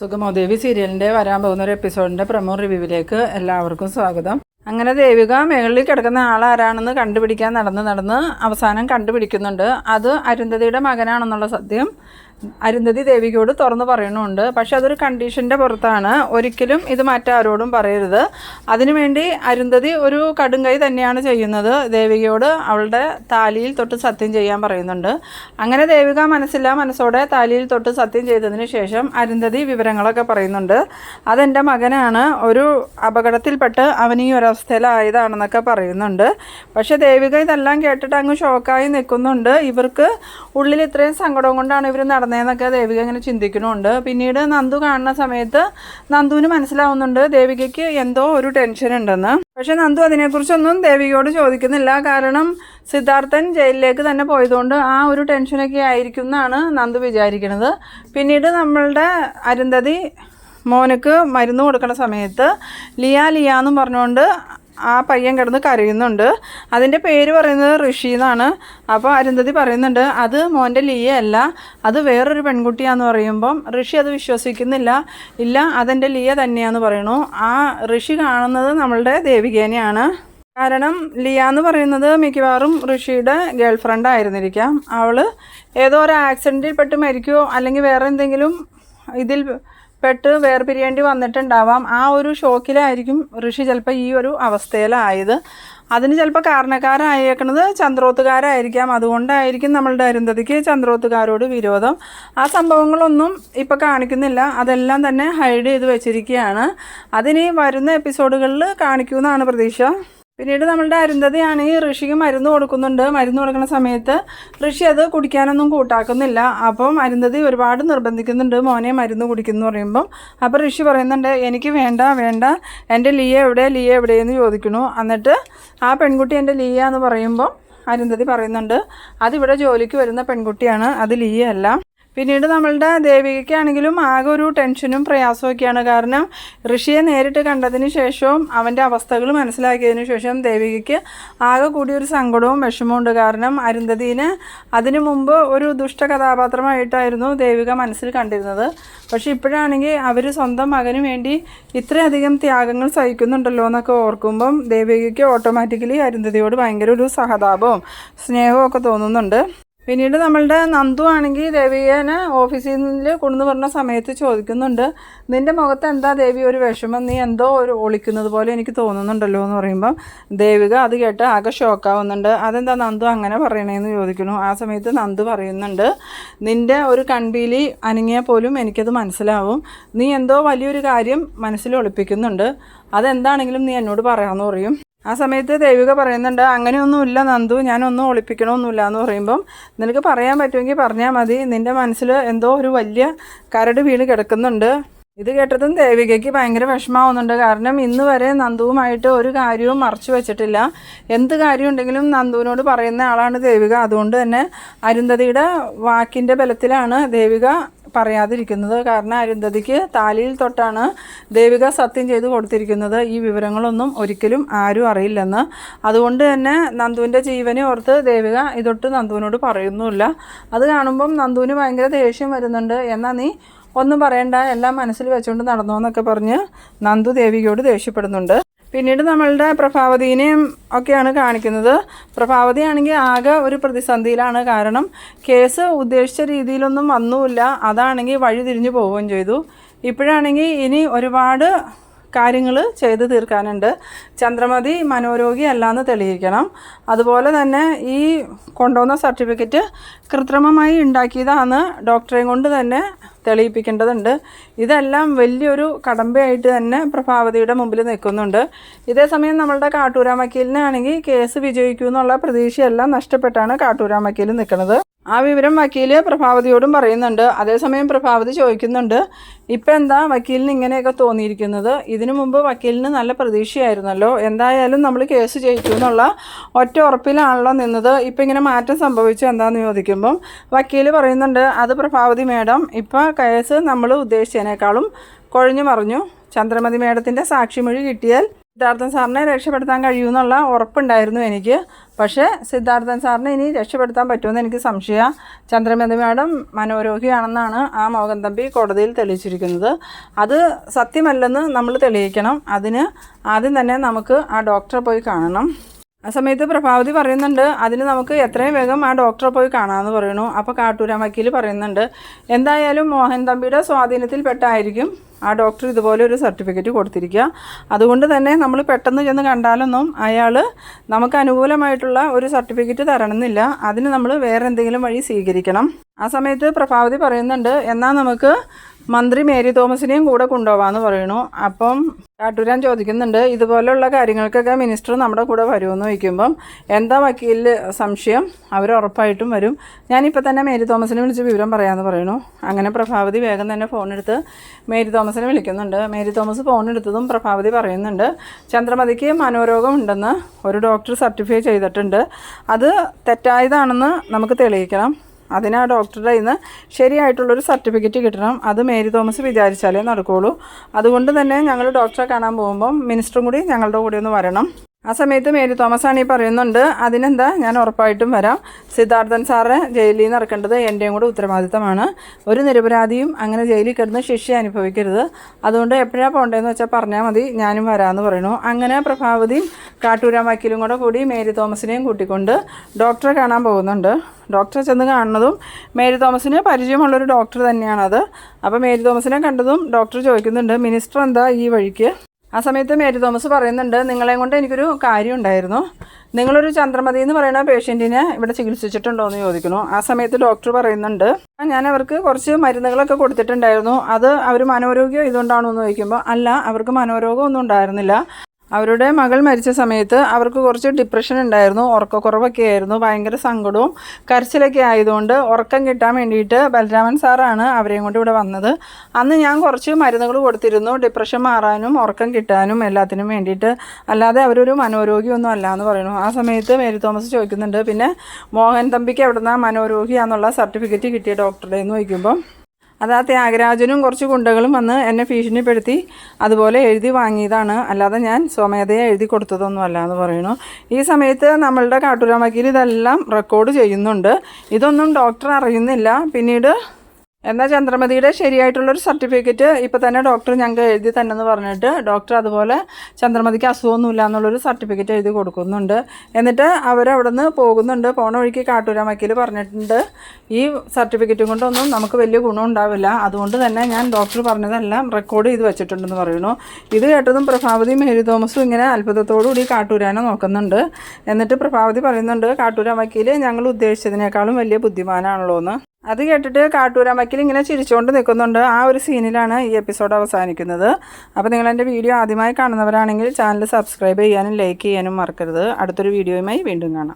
സുഗമോദേവി സീരിയലിന്റെ വരാൻ പോകുന്ന ഒരു എപ്പിസോഡിന്റെ പ്രമോ റിവ്യൂവിലേക്ക് എല്ലാവർക്കും സ്വാഗതം. അങ്ങനെ ദേവിക മേളിൽ കിടക്കുന്ന ആളാരാണെന്ന് കണ്ടുപിടിക്കാൻ നടന്ന് നടന്ന് അവസാനം കണ്ടുപിടിക്കുന്നുണ്ട്. അത് അരുന്ധതിയുടെ മകനാണെന്നുള്ള സത്യം. അരുന്ധതി ദേവികയോട് തുറന്നു പറയണമുണ്ട് പക്ഷെ അതൊരു കണ്ടീഷന്റെ പുറത്താണ്. ഒരിക്കലും ഇത് മറ്റാരോടും പറയരുത്. അതിനുവേണ്ടി അരുന്ധതി ഒരു കടുങ്കൈ തന്നെയാണ് ചെയ്യുന്നത്. ദേവികയോട് അവളുടെ താലിയിൽ തൊട്ട് സത്യം ചെയ്യാൻ പറയുന്നുണ്ട്. അങ്ങനെ ദേവിക മനസ്സില്ല മനസ്സോടെ താലിയിൽ തൊട്ട് സത്യം ചെയ്തതിന് ശേഷം അരുന്ധതി വിവരങ്ങളൊക്കെ പറയുന്നുണ്ട്. അതെന്റെ മകനാണ്. ഒരു അപകടത്തിൽപ്പെട്ട് അവൻ ഈ ഒരവസ്ഥയിലായതാണെന്നൊക്കെ പറയുന്നുണ്ട്. പക്ഷേ ദേവിക ഇതെല്ലാം കേട്ടിട്ട് അങ്ങ് ഷോക്കായി നിൽക്കുന്നുണ്ട്. ഇവർക്ക് ഉള്ളിൽ ഇത്രയും സങ്കടം കൊണ്ടാണ് ഇവർ നടന്നതെന്നൊക്കെ ദേവിക ഇങ്ങനെ ചിന്തിക്കുന്നുണ്ട്. പിന്നീട് നന്ദു കാണുന്ന സമയത്ത് നന്ദുവിന് മനസ്സിലാവുന്നുണ്ട് ദേവികയ്ക്ക് എന്തോ ഒരു ടെൻഷൻ ഉണ്ടെന്ന്. പക്ഷെ നന്ദു അതിനെക്കുറിച്ചൊന്നും ദേവികയോട് ചോദിക്കുന്നില്ല. കാരണം സിദ്ധാർത്ഥൻ ജയിലിലേക്ക് തന്നെ പോയതുകൊണ്ട് ആ ഒരു ടെൻഷനൊക്കെ ആയിരിക്കും എന്നാണ് നന്ദു വിചാരിക്കുന്നത്. പിന്നീട് നമ്മളുടെ അരുന്ധതി മോനക്ക് മരുന്ന് കൊടുക്കുന്ന സമയത്ത് ലിയ ലിയ എന്നും പറഞ്ഞുകൊണ്ട് ആ പയ്യൻ കിടന്ന് കരയുന്നുണ്ട്. അതിന്റെ പേര് പറയുന്നത് ഋഷി എന്നാണ്. അപ്പോൾ അരുന്ധതി പറയുന്നുണ്ട് അത് മോന്റെ ലിയ അല്ല അത് വേറൊരു പെൺകുട്ടിയാന്ന് പറയുമ്പം ഋഷി അത് വിശ്വസിക്കുന്നില്ല. ഇല്ല അതെന്റെ ലിയ തന്നെയാന്ന് പറയണു ആ ഋഷി കാണുന്നത് നമ്മളുടെ ദേവികേനെയാണ്. കാരണം ലിയ എന്ന് പറയുന്നത് മിക്കവാറും ഋഷിയുടെ ഗേൾ ഫ്രണ്ട് ആയിരുന്നിരിക്കാം. അവൾ ഏതോ ഒരു ആക്സിഡന്റിൽ പെട്ട് മരിക്കുകയോ അല്ലെങ്കിൽ വേറെ എന്തെങ്കിലും ഇതിൽ പെട്ട് വേർപിരിയേണ്ടി വന്നിട്ടുണ്ടാവാം. ആ ഒരു ഷോക്കിലായിരിക്കും ഋഷി ചിലപ്പോൾ ഈ ഒരു അവസ്ഥയിലായത്. അതിന് ചിലപ്പോൾ കാരണക്കാരായേക്കണത് ചന്ദ്രോത്തുകാരായിരിക്കാം. അതുകൊണ്ടായിരിക്കും നമ്മളുടെ അരുന്ധതിക്ക് ചന്ദ്രോത്തുകാരോട് വിരോധം. ആ സംഭവങ്ങളൊന്നും ഇപ്പോൾ കാണിക്കുന്നില്ല. അതെല്ലാം തന്നെ ഹൈഡ് ചെയ്ത് വെച്ചിരിക്കുകയാണ്. അതിനി വരുന്ന എപ്പിസോഡുകളിൽ കാണിക്കുമെന്നാണ് പ്രതീക്ഷ. പിന്നീട് നമ്മളുടെ അരുന്ധതിയാണെങ്കിൽ ഋഷിക്ക് മരുന്ന് കൊടുക്കുന്നുണ്ട്. മരുന്ന് കൊടുക്കുന്ന സമയത്ത് ഋഷി അത് കുടിക്കാനൊന്നും കൂട്ടാക്കുന്നില്ല. അപ്പം അരുന്ധതി ഒരുപാട് നിർബന്ധിക്കുന്നുണ്ട്. മോനെ മരുന്ന് കുടിക്കുന്നു പറയുമ്പം. അപ്പം ഋഷി പറയുന്നുണ്ട് എനിക്ക് വേണ്ട വേണ്ട. എന്റെ ലിയ എവിടെ? ലിയ എവിടെയെന്ന് ചോദിക്കുന്നു. എന്നിട്ട് ആ പെൺകുട്ടി എന്റെ ലിയ എന്ന് പറയുമ്പം അരുന്ധതി പറയുന്നുണ്ട് അതിവിടെ ജോലിക്ക് വരുന്ന പെൺകുട്ടിയാണ്. അത് ലിയ അല്ല. പിന്നീട് നമ്മളുടെ ദേവികയ്ക്കാണെങ്കിലും ആകെ ഒരു ടെൻഷനും പ്രയാസമൊക്കെയാണ് കാരണം ഋഷിയെ നേരിട്ട് കണ്ടതിന് ശേഷവും അവന്റെ അവസ്ഥകൾ മനസ്സിലാക്കിയതിന് ശേഷം ദേവികയ്ക്ക് ആകെ കൂടിയൊരു സങ്കടവും വിഷമവും ഉണ്ട്. കാരണം അരുന്ധതിനെ അതിനു മുമ്പ് ഒരു ദുഷ്ട കഥാപാത്രമായിട്ടായിരുന്നു ദേവിക മനസ്സിൽ കണ്ടിരുന്നത്. പക്ഷെ ഇപ്പോഴാണെങ്കിൽ അവർ സ്വന്തം മകന് വേണ്ടി ഇത്രയധികം ത്യാഗങ്ങൾ സഹിക്കുന്നുണ്ടല്ലോ എന്നൊക്കെ ഓർക്കുമ്പം ദേവികയ്ക്ക് ഓട്ടോമാറ്റിക്കലി അരുന്ധതിയോട് ഭയങ്കര ഒരു സഹതാപവും സ്നേഹവും ഒക്കെ തോന്നുന്നുണ്ട്. പിന്നീട് നമ്മളുടെ നന്ദു ആണെങ്കിൽ ദേവികനെ ഓഫീസിൽ നിന്ന് കൊണ്ടു പറഞ്ഞ സമയത്ത് ചോദിക്കുന്നുണ്ട് നിന്റെ മുഖത്ത് എന്താ ദേവി ഒരു വിഷമം? നീ എന്തോ ഒരു ഒളിക്കുന്നത് പോലെ എനിക്ക് തോന്നുന്നുണ്ടല്ലോ എന്ന് പറയുമ്പം ദേവിക അത് കേട്ട് ആകെ ഷോക്കാവുന്നുണ്ട്. അതെന്താ നന്ദു അങ്ങനെ പറയണേന്ന് ചോദിക്കുന്നു. ആ സമയത്ത് നന്ദു പറയുന്നുണ്ട് നിന്റെ ഒരു കൺപീലി അനങ്ങിയാൽ പോലും എനിക്കത് മനസ്സിലാവും. നീ എന്തോ വലിയൊരു കാര്യം മനസ്സിൽ ഒളിപ്പിക്കുന്നുണ്ട്. അതെന്താണെങ്കിലും നീ എന്നോട് പറയാമെന്ന് പറയും. ആ സമയത്ത് ദേവിക പറയുന്നുണ്ട് അങ്ങനെയൊന്നുമില്ല നന്ദു ഞാനൊന്നും ഒളിപ്പിക്കണമൊന്നുമില്ല എന്ന് പറയുമ്പം നിനക്ക് പറയാൻ പറ്റുമെങ്കിൽ പറഞ്ഞാൽ മതി. നിന്റെ മനസ്സിൽ എന്തോ ഒരു വലിയ കരട് വീണ് കിടക്കുന്നുണ്ട്. ഇത് കേട്ടതും ദേവികയ്ക്ക് ഭയങ്കര വിഷമാവുന്നുണ്ട് കാരണം ഇന്ന് വരെ നന്ദുവുമായിട്ട് ഒരു കാര്യവും മറച്ചു വെച്ചിട്ടില്ല. എന്ത് കാര്യം ഉണ്ടെങ്കിലും നന്ദുവിനോട് പറയുന്ന ആളാണ് ദേവിക. അതുകൊണ്ട് തന്നെ അരുന്ധതിയുടെ വാക്കിന്റെ ബലത്തിലാണ് ദേവിക പറയാതിരിക്കുന്നത് കാരണം അരുന്ധതിക്ക് താലിയിൽ തൊട്ടാണ് ദേവിക സത്യം ചെയ്ത് കൊടുത്തിരിക്കുന്നത്. ഈ വിവരങ്ങളൊന്നും ഒരിക്കലും ആരും അറിയില്ലെന്ന്. അതുകൊണ്ട് തന്നെ നന്ദുവിന്റെ ജീവനെ ഓർത്ത് ദേവിക ഇതൊട്ട് നന്ദുവിനോട് പറയുന്നുമില്ല. അത് കാണുമ്പം നന്ദുവിന് ഭയങ്കര ദേഷ്യം വരുന്നുണ്ട്. എന്നാൽ നീ ഒന്നും പറയണ്ട. എല്ലാം മനസ്സിൽ വെച്ചുകൊണ്ട് നടന്നോ എന്നൊക്കെ പറഞ്ഞ് നന്ദു ദേവികയോട് ദേഷ്യപ്പെടുന്നുണ്ട്. പിന്നീട് നമ്മളുടെ പ്രഭാവതീനെയും ഒക്കെയാണ് കാണിക്കുന്നത്. പ്രഭാവതി ആണെങ്കിൽ ആകെ ഒരു പ്രതിസന്ധിയിലാണ് കാരണം കേസ് ഉദ്ദേശിച്ച രീതിയിലൊന്നും വന്നുമില്ല. അതാണെങ്കിൽ വഴി തിരിഞ്ഞു പോവുകയും ചെയ്തു. ഇപ്പോഴാണെങ്കിൽ ഇനി ഒരുപാട് കാര്യങ്ങൾ ചെയ്തു തീർക്കാനുണ്ട്. ചന്ദ്രമതി മനോരോഗി അല്ലാന്ന് തെളിയിക്കണം. അതുപോലെ തന്നെ ഈ കൊണ്ടുവന്ന സർട്ടിഫിക്കറ്റ് കൃത്രിമമായി ഉണ്ടാക്കിയതാണ് ഡോക്ടറെയും കൊണ്ട് തന്നെ തെളിയിപ്പിക്കേണ്ടതുണ്ട്. ഇതെല്ലാം വലിയൊരു കടമ്പയായിട്ട് തന്നെ പ്രഭാവതിയുടെ മുമ്പിൽ നിൽക്കുന്നുണ്ട്. ഇതേസമയം നമ്മളുടെ കാട്ടൂരാ വക്കീലിനാണെങ്കിൽ കേസ് വിജയിക്കൂ എന്നുള്ള പ്രതീക്ഷയെല്ലാം നഷ്ടപ്പെട്ടാണ് കാട്ടൂരാമക്കീൽ നിൽക്കുന്നത്. ആ വിവരം വക്കീൽ പ്രഭാവതിയോടും പറയുന്നുണ്ട്. അതേസമയം പ്രഭാവതി ചോദിക്കുന്നുണ്ട് ഇപ്പം എന്താ വക്കീലിന് ഇങ്ങനെയൊക്കെ തോന്നിയിരിക്കുന്നത്? ഇതിനു മുമ്പ് വക്കീലിന് നല്ല പ്രതീക്ഷയായിരുന്നല്ലോ. എന്തായാലും നമ്മൾ കേസ് ജയിച്ചു എന്നുള്ള ഒറ്റ ഉറപ്പിലാണല്ലോ നിന്നത്. ഇപ്പം ഇങ്ങനെ മാറ്റം സംഭവിച്ചു എന്താണെന്ന് ചോദിക്കുമ്പം വക്കീൽ പറയുന്നുണ്ട് അത് പ്രഭാവതി മേഡം ഇപ്പോൾ കേസ് നമ്മൾ ഉദ്ദേശിച്ചതിനേക്കാളും കൊഴിഞ്ഞു മറിഞ്ഞു. ചന്ദ്രമതി മേഡത്തിന്റെ സാക്ഷിമൊഴി കിട്ടിയാൽ സിദ്ധാർത്ഥൻ സാറിനെ രക്ഷപ്പെടുത്താൻ കഴിയുമെന്നുള്ള ഉറപ്പുണ്ടായിരുന്നു എനിക്ക്. പക്ഷേ സിദ്ധാർത്ഥൻ സാറിനെ ഇനി രക്ഷപ്പെടുത്താൻ പറ്റുമെന്ന് എനിക്ക് സംശയം. ചന്ദ്രമതി മാഡം മനോരോഗിയാണെന്നാണ് ആ മോഹൻ തമ്പി കോടതിയിൽ തെളിയിച്ചിരിക്കുന്നത്. അത് സത്യമല്ലെന്ന് നമ്മൾ തെളിയിക്കണം. അതിന് ആദ്യം തന്നെ നമുക്ക് ആ ഡോക്ടറെ പോയി കാണണം. ആ സമയത്ത് പ്രഭാവതി പറയുന്നുണ്ട് അതിന് നമുക്ക് എത്രയും വേഗം ആ ഡോക്ടറെ പോയി കാണാമെന്ന് പറയുന്നു. അപ്പോൾ കാട്ടൂരാൻ വക്കീൽ പറയുന്നുണ്ട് എന്തായാലും മോഹൻ തമ്പിയുടെ സ്വാധീനത്തിൽപ്പെട്ടായിരിക്കും ആ ഡോക്ടർ ഇതുപോലെ ഒരു സർട്ടിഫിക്കറ്റ് കൊടുത്തിരിക്കുക. അതുകൊണ്ട് തന്നെ നമ്മൾ പെട്ടെന്ന് ചെന്ന് കണ്ടാലൊന്നും അയാൾ നമുക്ക് അനുകൂലമായിട്ടുള്ള ഒരു സർട്ടിഫിക്കറ്റ് തരണമെന്നില്ല. അതിന് നമ്മൾ വേറെ എന്തെങ്കിലും വഴി സ്വീകരിക്കണം. ആ സമയത്ത് പ്രഭാവതി പറയുന്നുണ്ട് എന്നാൽ നമുക്ക് മന്ത്രി മേരി തോമസിനെയും കൂടെ കൊണ്ടുപോകാമെന്ന് പറയണു അപ്പം കാട്ടൂരാൻ ചോദിക്കുന്നുണ്ട് ഇതുപോലെയുള്ള കാര്യങ്ങൾക്കൊക്കെ മിനിസ്റ്റർ നമ്മുടെ കൂടെ വരുമെന്ന് ചോദിക്കുമ്പം എന്താ വക്കീലിൽ സംശയം? അവർ ഉറപ്പായിട്ടും വരും. ഞാനിപ്പോൾ തന്നെ മേരി തോമസിനെ വിളിച്ച് വിവരം പറയാമെന്ന് പറയുന്നു. അങ്ങനെ പ്രഭാവതി വേഗം തന്നെ ഫോണെടുത്ത് മേരി തോമസിനെ വിളിക്കുന്നുണ്ട്. മേരി തോമസ് ഫോൺ എടുത്തതും പ്രഭാവതി പറയുന്നുണ്ട് ചന്ദ്രമതിക്ക് മനോരോഗം ഉണ്ടെന്ന് ഒരു ഡോക്ടർ സർട്ടിഫൈ ചെയ്തിട്ടുണ്ട്. അത് തെറ്റായതാണെന്ന് നമുക്ക് തെളിയിക്കണം. അതിന് ആ ഡോക്ടറുടെ നിന്ന് ശരിയായിട്ടുള്ളൊരു സർട്ടിഫിക്കറ്റ് കിട്ടണം. അത് മേരി തോമസ് വിചാരിച്ചാലേ നടക്കുകയുള്ളൂ അതുകൊണ്ട് തന്നെ ഞങ്ങൾ ഡോക്ടറെ കാണാൻ പോകുമ്പം മിനിസ്റ്ററും കൂടി ഞങ്ങളുടെ കൂടെ ഒന്ന് വരണം. ആ സമയത്ത് മേരി തോമസാണ് ഈ പറയുന്നുണ്ട്. അതിനെന്താ? ഞാൻ ഉറപ്പായിട്ടും വരാം. സിദ്ധാർത്ഥൻ സാറ് ജയിലിൽ നിന്ന് ഇറക്കേണ്ടത് എന്റെയും കൂടെ ഉത്തരവാദിത്തമാണ്. ഒരു നിരപരാധിയും അങ്ങനെ ജയിലിൽ കിടന്ന് ശിക്ഷ അനുഭവിക്കരുത്. അതുകൊണ്ട് എപ്പോഴാണ് പോകേണ്ടതെന്ന് വെച്ചാൽ പറഞ്ഞാൽ മതി. ഞാനും വരാമെന്ന് പറയുന്നു. അങ്ങനെ പ്രഭാവതിയും കാട്ടൂരാൻ വക്കീലും കൂടെ കൂടി മേരി തോമസിനെയും കൂട്ടിക്കൊണ്ട് ഡോക്ടറെ കാണാൻ പോകുന്നുണ്ട്. ഡോക്ടറെ ചെന്ന് കാണുന്നതും മേരി തോമസിന് പരിചയമുള്ളൊരു ഡോക്ടർ തന്നെയാണത്. അപ്പോൾ മേരി തോമസിനെ കണ്ടതും ഡോക്ടർ ചോദിക്കുന്നുണ്ട് മിനിസ്റ്റർ എന്താ ഈ വഴിക്ക്? ആ സമയത്ത് മേരി തോമസ് പറയുന്നുണ്ട് നിങ്ങളെ കൊണ്ട് എനിക്കൊരു കാര്യം ഉണ്ടായിരുന്നു നിങ്ങളൊരു ചന്ദ്രമതി എന്ന് പറയുന്ന പേഷ്യന്റിനെ ഇവിടെ ചികിത്സിച്ചിട്ടുണ്ടോ എന്ന് ചോദിക്കുന്നു. ആ സമയത്ത് ഡോക്ടർ പറയുന്നുണ്ട് ഞാൻ അവർക്ക് കുറച്ച് മരുന്നുകളൊക്കെ കൊടുത്തിട്ടുണ്ടായിരുന്നു. അത് അവർ മനോരോഗ്യം ഇതുകൊണ്ടാണോ എന്ന് ചോദിക്കുമ്പോൾ അല്ല അവർക്ക് മനോരോഗം ഒന്നും ഉണ്ടായിരുന്നില്ല. അവരുടെ മകൾ മരിച്ച സമയത്ത് അവർക്ക് കുറച്ച് ഡിപ്രഷൻ ഉണ്ടായിരുന്നു ഉറക്കക്കുറവൊക്കെ ആയിരുന്നു ഭയങ്കര സങ്കടവും കരച്ചിലൊക്കെ ആയതുകൊണ്ട് ഉറക്കം കിട്ടാൻ വേണ്ടിയിട്ട് ബലരാമൻ സാറാണ് അവരെയും കൊണ്ട് ഇവിടെ വന്നത്. അന്ന് ഞാൻ കുറച്ച് മരുന്നുകൾ കൊടുത്തിരുന്നു ഡിപ്രഷൻ മാറാനും ഉറക്കം കിട്ടാനും എല്ലാത്തിനും വേണ്ടിയിട്ട്. അല്ലാതെ അവരൊരു മനോരോഗിയൊന്നും അല്ല എന്ന് പറയുന്നു. ആ സമയത്ത് മേരി തോമസ് ചോദിക്കുന്നുണ്ട് പിന്നെ മോഹൻ തമ്പിക്ക് എവിടുന്ന മനോരോഗിയാന്നുള്ള സർട്ടിഫിക്കറ്റ് കിട്ടിയ ഡോക്ടറുടെ എന്ന് ചോദിക്കുമ്പോൾ അത് ആ ത്യാഗരാജനും കുറച്ച് ഗുണ്ടകളും വന്ന് എന്നെ ഭീഷണിപ്പെടുത്തി അതുപോലെ എഴുതി വാങ്ങിയതാണ്. അല്ലാതെ ഞാൻ സ്വമേധയെ എഴുതി കൊടുത്തതൊന്നുമല്ല എന്ന് പറയുന്നു. ഈ സമയത്ത് നമ്മളുടെ കാട്ടൂരാൻ ഇതെല്ലാം റെക്കോർഡ് ചെയ്യുന്നുണ്ട്. ഇതൊന്നും ഡോക്ടർ അറിയുന്നില്ല. പിന്നീട് എന്നാൽ ചന്ദ്രമതിയുടെ ശരിയായിട്ടുള്ളൊരു സർട്ടിഫിക്കറ്റ് ഇപ്പോൾ തന്നെ ഡോക്ടർ ഞങ്ങൾക്ക് എഴുതി തന്നെന്ന് പറഞ്ഞിട്ട് ഡോക്ടർ അതുപോലെ ചന്ദ്രമതിക്ക് അസുഖമൊന്നുമില്ല എന്നുള്ളൊരു സർട്ടിഫിക്കറ്റ് എഴുതി കൊടുക്കുന്നുണ്ട്. എന്നിട്ട് അവരവിടെ നിന്ന് പോകുന്നുണ്ട്. പോണ വഴിക്ക് കാട്ടൂരാൻ വക്കീൽ പറഞ്ഞിട്ടുണ്ട്. ഈ സർട്ടിഫിക്കറ്റും കൊണ്ടൊന്നും നമുക്ക് വലിയ ഗുണം ഉണ്ടാവില്ല. അതുകൊണ്ട് തന്നെ ഞാൻ ഡോക്ടർ പറഞ്ഞതെല്ലാം റെക്കോർഡ് ചെയ്ത് വെച്ചിട്ടുണ്ടെന്ന് പറയുന്നു. ഇത് കേട്ടതും പ്രഭാവതി മേരി തോമസും ഇങ്ങനെ അത്ഭുതത്തോടുകൂടി കാട്ടൂരാനെ നോക്കുന്നുണ്ട്. എന്നിട്ട് പ്രഭാവതി പറയുന്നുണ്ട് കാട്ടൂരാൻ വക്കീൽ ഞങ്ങൾ ഉദ്ദേശിച്ചതിനേക്കാളും വലിയ ബുദ്ധിമാനാണല്ലോ എന്ന് അത് കേട്ടിട്ട് കാട്ടൂരാമക്കിൽ ഇങ്ങനെ ചിരിച്ചുകൊണ്ട് നിൽക്കുന്നുണ്ട് ആ ഒരു സീനിലാണ് ഈ എപ്പിസോഡ് അവസാനിക്കുന്നത്. അപ്പോൾ നിങ്ങൾ എന്റെ വീഡിയോ ആദ്യമായി കാണുന്നവരാണെങ്കിൽ ചാനൽ സബ്സ്ക്രൈബ് ചെയ്യാനും ലൈക്ക് ചെയ്യാനും മറക്കരുത്. അടുത്തൊരു വീഡിയോയുമായി വീണ്ടും കാണാം.